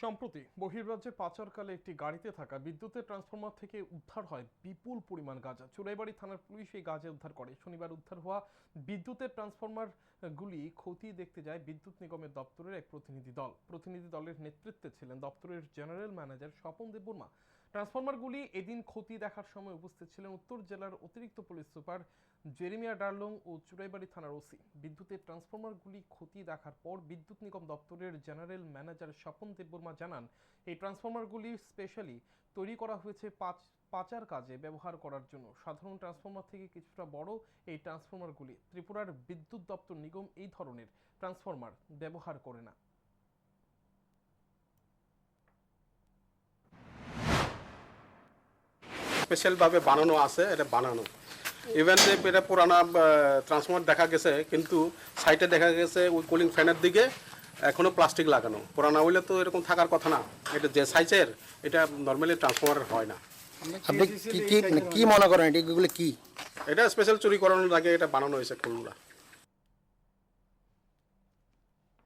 সম্প্রতি বহির্রাজ্যে পাচারকালে একটি গাড়িতে থাকা বিদ্যুতের ট্রান্সফরমার থেকে উদ্ধার হয় বিপুল পরিমাণ গাঁজা। চুরাইবাড়ি থানার পুলিশ এই গাঁজা উদ্ধার করে। শনিবার উদ্ধার হওয়া বিদ্যুতের ট্রান্সফর্মার গুলি খতিয়ে দেখতে যায় বিদ্যুৎ নিগমের দপ্তরের এক প্রতিনিধি দল। প্রতিনিধি দলের নেতৃত্বে ছিলেন দপ্তরের জেনারেল ম্যানেজার স্বপন দেববর্মা। ট্রান্সফরমারগুলি এদিন ক্ষতি দেখার সময় উপস্থিত ছিলেন উত্তর জেলার অতিরিক্ত পুলিশ সুপার জেরিমিয়া ডার্লং ও চুরাইবাড়ি থানার ওসি। বিদ্যুতের ট্রান্সফরমারগুলি ক্ষতি দেখার পর বিদ্যুৎ নিগম দপ্তরের জেনারেল ম্যানেজার স্বপন দেববর্মা জানান, এই ট্রান্সফরমারগুলি স্পেশালি তৈরি করা হয়েছে পাঁচ পাচার কাজে ব্যবহার করার জন্য। সাধারণ ট্রান্সফরমার থেকে কিছুটা বড় এই ট্রান্সফরমারগুলি। ত্রিপুরার বিদ্যুৎ দপ্তর নিগম এই ধরনের ট্রান্সফরমার ব্যবহার করে না। স্পেশালভাবে বানানো আছে এটা বানানো। ইভেন যে এটা পুরানা ট্রান্সফর্মার দেখা গেছে কিন্তু সাইটে দেখা গেছে ওই কুলিং ফ্যানের দিকে এখনও প্লাস্টিক লাগানো। পুরানা হইলে তো এরকম থাকার কথা না। এটা যে সাইজের এটা নর্মালি ট্রান্সফর্মার হয় না। আপনি কি কি মানে কি মনে করেন এগুলো কি? এটা স্পেশাল চুরি করানোর আগে এটা বানানো হয়েছে কোনগুলা